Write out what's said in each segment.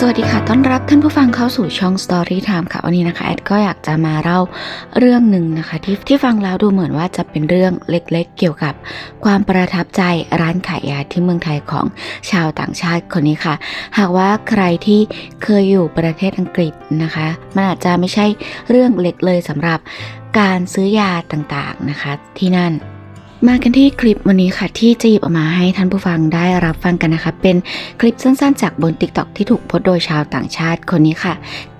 สวัสดีค่ะ ต้อนรับท่านผู้ฟังเข้าสู่ช่อง Story Time ค่ะ วันนี้นะคะแอดก็อยากจะมาเล่าเรื่องหนึ่งนะคะที่ที่ฟังแล้วดูเหมือนว่าจะเป็นเรื่องเล็กๆ เกี่ยวกับความประทับใจร้านขายยาที่เมืองไทยของชาวต่างชาติคนนี้ค่ะ หากว่าใครที่เคยอยู่ประเทศอังกฤษนะคะ มันอาจจะไม่ใช่เรื่องเล็กเลยสำหรับการซื้อยาต่างๆนะคะที่นั่น มากันที่คลิปวันนี้ค่ะที่จะหยิบออกมาให้ท่านผู้ฟังได้รับฟังกันนะคะ เป็นคลิปสั้นๆ จากบน TikTok ที่ถูกโพสโดยชาวต่างชาติคนนี้ค่ะ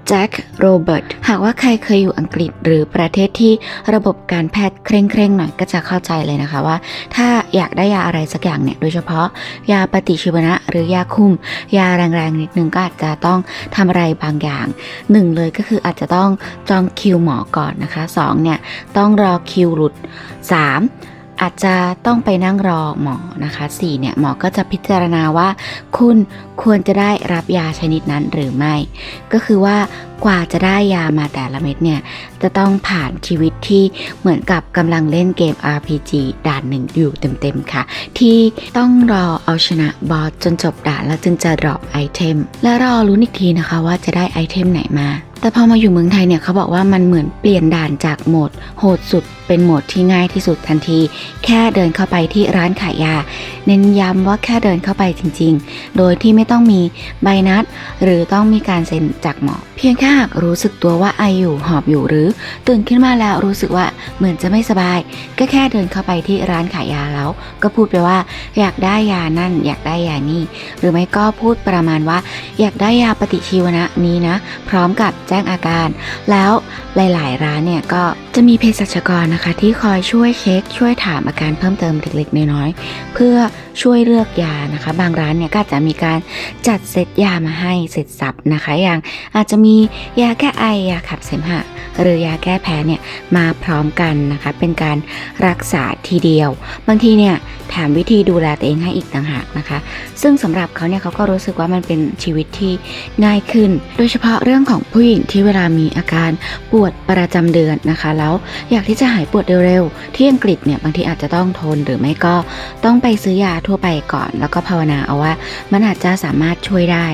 แจ็คโรเบิร์ตหากว่าใครเคยอยู่อังกฤษหรือประเทศที่ระบบการแพทย์เคร่งๆหน่อยก็จะเข้าใจเลยนะคะว่า ถ้าอยากได้ยาอะไรสักอย่างเนี่ย โดยเฉพาะยาปฏิชีวนะหรือยาคุม ยาแรงๆนิดนึงก็อาจจะต้องทำอะไรบางอย่างหนึ่งเลยก็คืออาจจะต้องจองคิวหมอก่อนนะคะสองเนี่ยต้องรอคิวหลุดสาม อาจจะต้องไปนั่งรอหมอนะคะ 4 เนี่ยหมอก็จะพิจารณาว่า คุณควรจะได้รับยาชนิดนั้นหรือไม่ ก็คือว่ากว่าจะได้ยามาแต่ละเม็ดเนี่ย จะต้องผ่านชีวิตที่เหมือนกับกำลังเล่นเกม RPG ด่านหนึ่งอยู่เต็มๆค่ะ ที่ต้องรอเอาชนะบอสจนจบด่านแล้วจึงจะดรอปไอเทม และรอรู้นอีกทีนะคะว่าจะได้ไอเทมไหนมา แต่พอมาอยู่เมืองไทยเนี่ยเขาบอกว่ามันเหมือนเปลี่ยนด่านจากโหมด โหดสุดเป็นโหมดที่ง่ายที่สุดทันที แค่เดินเข้าไปที่ร้านขายยา เน้นย้ำว่าแค่เดินเข้าไปจริง ๆ โดยที่ไม่ต้องมีใบนัด หรือต้องมีการเซ็นจากหมอ เพียงแค่หากรู้สึกตัวว่าไออยู่หอบอยู่หรือ ตื่นขึ้นมาแล้วรู้สึกว่าเหมือนจะไม่สบาย ก็แค่เดินเข้าไปที่ร้านขายยาแล้ว ก็พูดไปว่า อยากได้ยานั่น อยากได้ยานี่ หรือไม่ก็พูดประมาณว่า อยากได้ยาปฏิชีวนะนี้นะ พร้อมกับแจ้งอาการ แล้วหลาย ๆ ร้านเนี่ยก็จะมีเภสัชกรนะคะ ที่คอยช่วยเช็คช่วยถามอาการเพิ่มเติมเล็กๆน้อยๆเพื่อ ช่วยเลือกยานะคะ บางร้านเนี่ยก็จะมีการจัดเซตยามาให้เสร็จสับนะคะ อย่างอาจจะมียาแก้ไอยาขับเสมหะหรือยาแก้แพ้เนี่ยมาพร้อมกันนะคะ เป็นการรักษาทีเดียว บางทีเนี่ยแถมวิธีดูแลตัวเองให้อีกต่างหากนะคะ ซึ่งสำหรับเขาเนี่ยเขาก็รู้สึกว่ามันเป็นชีวิตที่ง่ายขึ้น โดยเฉพาะเรื่องของผู้หญิงที่เวลามีอาการปวดประจำเดือนนะคะ แล้วอยากที่จะหายปวดเร็วๆที่อังกฤษเนี่ยบางทีอาจจะต้องทนหรือไม่ก็ต้องไปซื้อยาทั่วไปก่อน แล้วก็ภาวนาเอาว่ามันอาจจะสามารถช่วยได้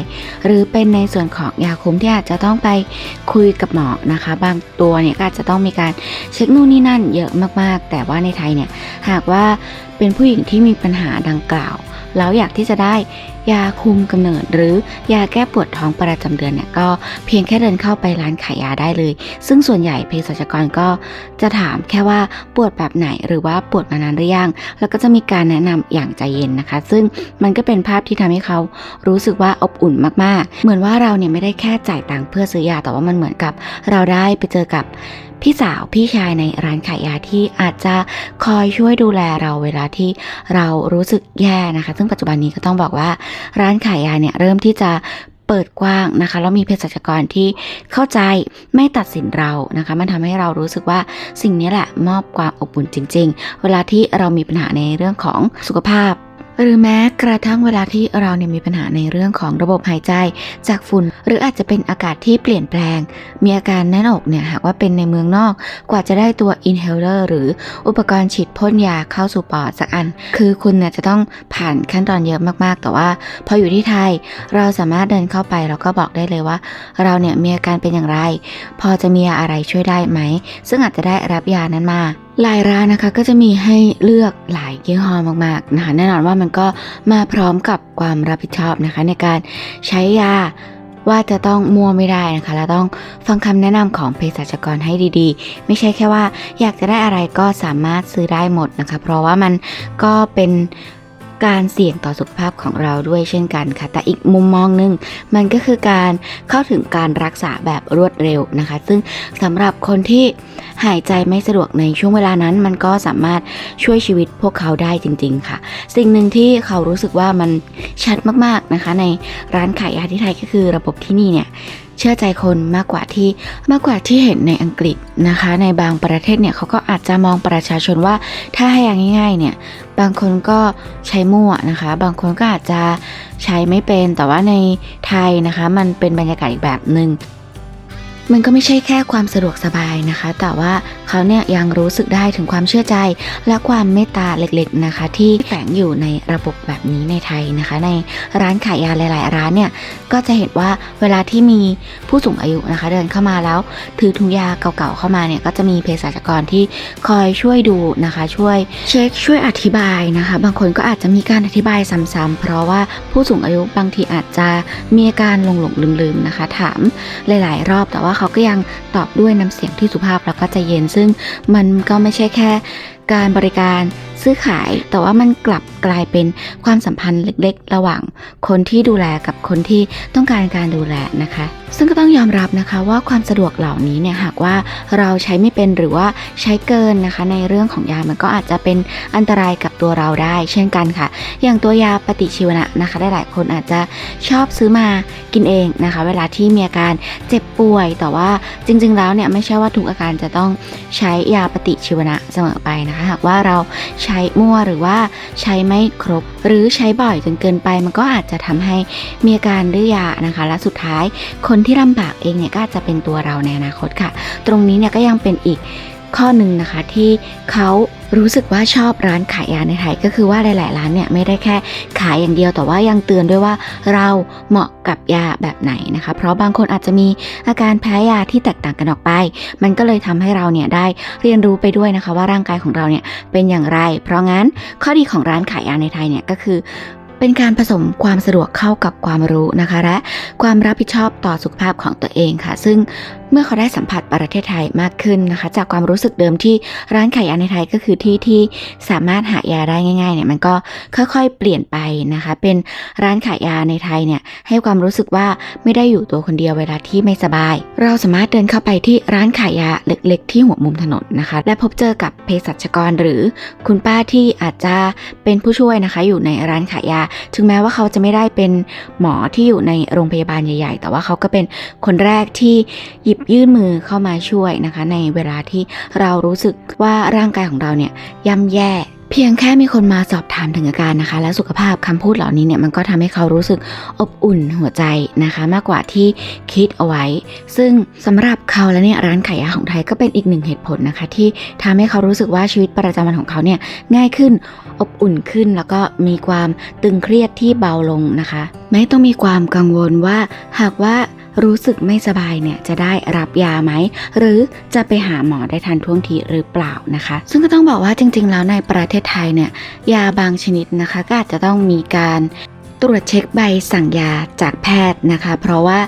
หรือเป็นในส่วนของยาคุมที่อาจจะต้องไปคุยกับหมอนะคะ บางตัวเนี่ยก็อาจจะต้องมีการเช็คนู่นนี่นั่นเยอะมากๆ แต่ว่าในไทยเนี่ยหากว่าเป็นผู้หญิงที่มีปัญหาดังกล่าว แล้วอยากที่จะได้ยาคุมกำเนิดหรือยาแก้ปวดท้องประจำเดือนเนี่ยก็เพียงแค่เดินเข้าไปร้านขายยาได้เลย ซึ่งส่วนใหญ่เภสัชกรก็จะถามแค่ว่าปวดแบบไหนหรือว่าปวดมานานหรือยัง แล้วก็จะมีการแนะนำอย่างใจเย็นนะคะ ซึ่งมันก็เป็นภาพที่ทำให้เขารู้สึกว่าอบอุ่นมากๆ เหมือนว่าเราเนี่ยไม่ได้แค่จ่ายตังค์เพื่อซื้อยาแต่ว่ามันเหมือนกับเราได้ไปเจอกับ พี่สาวพี่ชายในร้านขายยาที่อาจจะคอยช่วยดูแลเราเวลาที่เรารู้สึกแย่นะคะ ซึ่งปัจจุบันนี้ก็ต้องบอกว่าร้านขายยาเนี่ยเริ่มที่จะเปิดกว้างนะคะแล้วมีเภสัชกรที่เข้าใจไม่ตัดสินเรานะคะ มันทำให้เรารู้สึกว่าสิ่งนี้แหละมอบความอบอุ่นจริง ๆ เวลาที่เรามีปัญหาในเรื่องของสุขภาพ หรือแม้กระทั่งเวลาที่เราเนี่ยมีปัญหาในเรื่องของระบบหายใจจากฝุ่น หรืออาจจะเป็นอากาศที่เปลี่ยนแปลง มีอาการแน่นอกเนี่ยหากว่าเป็นในเมืองนอก กว่าจะได้ตัว inhaler หรืออุปกรณ์ฉีดพ่นยาเข้าสู่ปอดสักอัน คือคุณเนี่ยจะต้องผ่านขั้นตอนเยอะมากๆ แต่ว่า พออยู่ที่ไทยเราสามารถเดินเข้าไปแล้วก็บอกได้เลยว่า เราเนี่ยมีอาการเป็นอย่างไร พอจะมียาอะไรช่วยได้ไหม ซึ่งอาจจะได้รับยานั้นมาหลายร้านนะคะก็จะมีให้เลือกหลายยี่ห้อมากๆนะคะแน่นอนว่ามันก็มาพร้อมกับความรับผิดชอบนะคะ ในการใช้ยาว่าจะต้องมัวไม่ได้นะคะและต้องฟังคำแนะนำของเภสัชกรให้ดีๆ ไม่ใช่แค่ว่าอยากจะได้อะไรก็สามารถซื้อได้หมดนะคะ เพราะว่ามันก็เป็น การเสี่ยงต่อสุขภาพของเราด้วยเช่นกันค่ะ แต่อีกมุมมองหนึงมันก็คือการเข้าถึงการรักษาแบบรวดเร็วนะคะ ซึ่งสำหรับคนที่หายใจไม่สะดวกในช่วงเวลานั้น มันก็สามารถช่วยชีวิตพวกเขาได้จริง ๆ ค่ะ สิ่งหนึ่งที่เขารู้สึกว่ามันชัดมากๆนะคะ ในร้านขายยาที่ไทยก็คือระบบที่นี่เนี่ย เชื่อใจคนมากกว่าที่มากกว่าที่เห็นในอังกฤษนะคะ ในบางประเทศเนี่ยเขาก็อาจจะมองประชาชนว่าถ้าให้อย่างง่ายๆเนี่ยบางคนก็ใช้มั่วนะคะ บางคนก็อาจจะใช้ไม่เป็นแต่ว่าในไทยนะคะ มันเป็นบรรยากาศอีกแบบหนึ่ง มันก็ไม่ใช่แค่ความสะดวกสบายนะคะ แต่ว่าเขาเนี่ยยังรู้สึกได้ถึงความเชื่อใจ และความเมตตาเล็กๆนะคะ ที่แฝงอยู่ในระบบแบบนี้ในไทยนะคะ ในร้านขายยาหลาย ๆ ร้านเนี่ยก็จะเห็นว่าเวลาที่มีผู้สูงอายุนะคะ เดินเข้ามาแล้วถือถุงยาเก่าๆเข้ามาเนี่ยก็จะมีเภสัชกรที่คอยช่วยดูนะคะ ช่วยเช็คช่วยอธิบายนะคะ บางคนก็อาจจะมีการอธิบายซ้ำๆเพราะว่าผู้สูงอายุบางทีอาจจะมีอาการหลงๆลืมๆนะคะ ถามหลาย ๆ รอบแต่ว่าเขาก็ยังตอบด้วยน้ำเสียงที่สุภาพแล้วก็ใจเย็นซึ่งมันก็ไม่ใช่แค่การบริการซื้อขาย แต่ว่ามันกลับกลายเป็นความสัมพันธ์เล็กๆ ระหว่างคนที่ดูแลกับคนที่ต้องการการดูแลนะคะ ซึ่งก็ต้องยอมรับนะคะว่าความสะดวกเหล่านี้เนี่ยหากว่าเราใช้ไม่เป็นหรือว่าใช้เกินนะคะ ในเรื่องของยามันก็อาจจะเป็นอันตรายกับตัวเราได้ เช่นกันค่ะ อย่างตัวยาปฏิชีวนะนะคะหลายๆคนอาจจะชอบซื้อมากินเองนะคะ เวลาที่มีอาการเจ็บป่วย แต่ว่าจริง ๆ แล้วเนี่ยไม่ใช่ว่าทุกอาการจะต้องใช้ยาปฏิชีวนะเสมอไปนะคะ หากว่าเราใช้มั่วหรือว่าใช้ไม่ครบ หรือใช้บ่อยจนเกินไป มันก็อาจจะทำให้มีอาการดื้อยานะคะ และสุดท้ายคนที่ลำบากเองเนี่ยก็อาจจะเป็นตัวเราในอนาคตค่ะ ตรงนี้เนี่ยก็ยังเป็นอีก ข้อหนึ่งนะคะที่เขารู้สึกว่าชอบร้านขายยาในไทยก็คือว่าหลาย ๆ ร้านเนี่ยไม่ได้แค่ขายอย่างเดียวแต่ว่ายังเตือนด้วยว่าเราเหมาะกับยาแบบไหนนะคะ เพราะบางคนอาจจะมีอาการแพ้ยาที่แตกต่างกันออกไป มันก็เลยทำให้เราเนี่ยได้เรียนรู้ไปด้วยนะคะ ว่าร่างกายของเราเนี่ยเป็นอย่างไร เพราะงั้นข้อดีของร้านขายยาในไทยเนี่ยก็คือเป็นการผสมความสะดวกเข้ากับความรู้นะคะ และความรับผิดชอบต่อสุขภาพของตัวเองค่ะ ซึ่ง เมื่อเขาได้สัมผัสประเทศไทยมากขึ้นนะคะ จากความรู้สึกเดิมที่ร้านขายยาในไทยก็คือที่ที่สามารถหายาได้ง่ายๆเนี่ยมันก็ค่อยๆ เปลี่ยนไปนะคะ เป็นร้านขายยาในไทยเนี่ยให้ความรู้สึกว่าไม่ได้อยู่ตัวคนเดียวเวลาที่ไม่สบาย เราสามารถเดินเข้าไปที่ร้านขายยาเล็ก ๆ ที่หัวมุมถนนนะคะ และพบเจอกับเภสัชกรหรือคุณป้าที่อาจจะเป็นผู้ช่วยนะคะ อยู่ในร้านขายยา ถึงแม้ว่าเขาจะไม่ได้เป็นหมอที่อยู่ในโรงพยาบาลใหญ่ ๆ แต่ว่าเขาก็เป็นคนแรกที่หยิบยื่นมือเข้ามาช่วยนะคะ ในเวลาที่เรารู้สึกว่าร่างกายของเราเนี่ยย่ำแย่เพียงแค่มีคนมาสอบถามถึงอาการนะคะ และสุขภาพคำพูดเหล่านี้เนี่ยมันก็ทำให้เขารู้สึกอบอุ่นหัวใจนะคะ มากกว่าที่คิดเอาไว้ ซึ่งสำหรับเขาแล้วเนี่ยร้านขายยาของไทยก็เป็นอีกหนึ่งเหตุผลนะคะ ที่ทำให้เขารู้สึกว่าชีวิตประจำวันของเขาเนี่ยง่ายขึ้นอบอุ่นขึ้น แล้วก็มีความตึงเครียดที่เบาลงนะคะ ไม่ต้องมีความกังวลว่าหากว่า รู้สึกไม่สบายเนี่ยจะได้รับยาไหม หรือจะไปหาหมอได้ทันท่วงทีหรือเปล่านะคะ ซึ่งก็ต้องบอกว่าจริง ๆ แล้วในประเทศไทยเนี่ยยาบางชนิดนะคะก็อาจจะต้องมีการ ตรวจเช็คใบสั่งยาจากแพทย์นะคะ เพราะว่า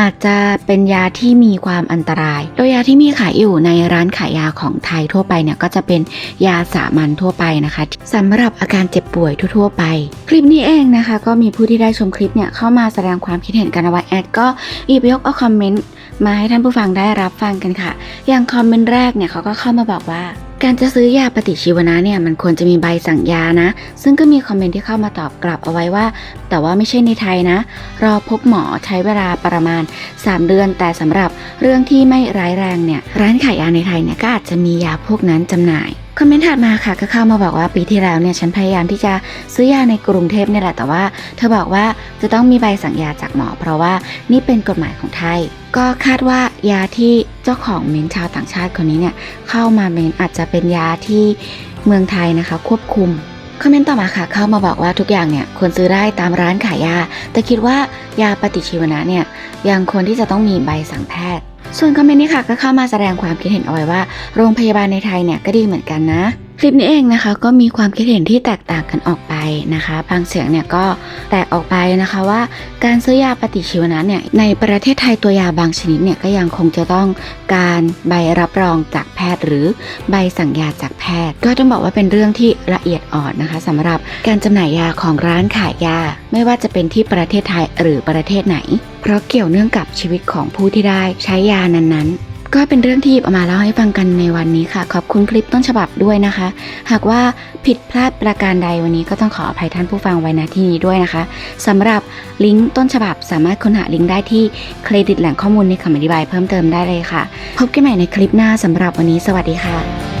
อาจจะเป็นยาที่มีความอันตราย โดยยาที่มีขายอยู่ในร้านขายยาของไทยทั่วไปเนี่ยก็จะเป็นยาสามัญทั่วไปนะคะสำหรับอาการเจ็บป่วยทั่วๆไป คลิปนี้เองนะคะ ก็มีผู้ที่ได้ชมคลิปเนี่ยเข้ามาแสดงความคิดเห็นกันเอาไว้แอดก็หยิบยกเอาคอมเมนต์มาให้ท่านผู้ฟังได้รับฟังกันค่ะ อย่างคอมเมนต์แรกเนี่ยเขาก็เข้ามาบอกว่า การจะซื้อยาปฏิชีวนะเนี่ยมันควรจะมีใบสั่งยานะ ซึ่งก็มีคอมเมนต์ที่เข้ามาตอบกลับเอาไว้ว่า แต่ว่าไม่ใช่ในไทยนะ รอพบหมอใช้เวลาประมาณ 3 เดือน แต่สำหรับเรื่องที่ไม่ร้ายแรงเนี่ยร้านขายยาในไทยเนี่ยก็อาจจะมียาพวกนั้นจำหน่าย คอมเมนต์ถัดมาค่ะก็เข้ามาบอกว่าปีที่แล้วเนี่ยฉันพยายามที่จะซื้อยาในกรุงเทพเนี่ยแหละแต่ว่า เธอบอกว่าจะต้องมีใบสั่งยาจากหมอ เพราะว่านี่เป็นกฎหมายของไทย ก็คาดว่ายาที่เจ้าของเมนชาวต่างชาติคนนี้เนี่ยเข้ามาเมนอาจจะเป็นยาที่เมืองไทยนะคะ ควบคุม คอมเมนต์ต่อมาค่ะ เข้ามาบอกว่าทุกอย่างเนี่ยควรซื้อได้ตามร้านขายยา แต่คิดว่ายาปฏิชีวนะเนี่ยยังควรที่จะต้องมีใบสั่งแพทย์ ส่วนคอมเมนต์นี้ค่ะก็เข้ามาแสดงความคิดเห็นเอาไว้ว่า โรงพยาบาลในไทยเนี่ยก็ดีเหมือนกันนะ ลิปนี้เองนะคะก็มีความคิดเห็นที่แตกต่างกันออกไปนะคะบางเสียงเนี่ยก็แตกออกไปนะคะว่า การซื้อยาปฏิชีวนะเนี่ยในประเทศไทยตัวยาบางชนิดเนี่ยก็ยังคงจะต้องการใบรับรองจากแพทย์ หรือใบสั่งยาจากแพทย์ ก็ต้องบอกว่าเป็นเรื่องที่ละเอียดอ่อนนะคะสำหรับการจำหน่ายยาของร้านขายยา ไม่ว่าจะเป็นที่ประเทศไทยหรือประเทศไหน เพราะเกี่ยวเนื่องกับชีวิตของผู้ที่ได้ใช้ยานั้นๆ ก็เป็นเรื่องที่หยิบเอามาเล่าให้ฟังกันในวันนี้ค่ะ ขอบคุณคลิปต้นฉบับด้วยนะคะ หากว่าผิดพลาดประการใดวันนี้ก็ต้องขออภัยท่านผู้ฟังไว้ณที่นี้ด้วยนะคะสำหรับลิงก์ต้นฉบับสามารถค้นหาลิงก์ได้ที่เครดิตแหล่งข้อมูลในคำอธิบายเพิ่มเติมได้เลยค่ะ พบกันใหม่ในคลิปหน้าสำหรับวันนี้สวัสดีค่ะ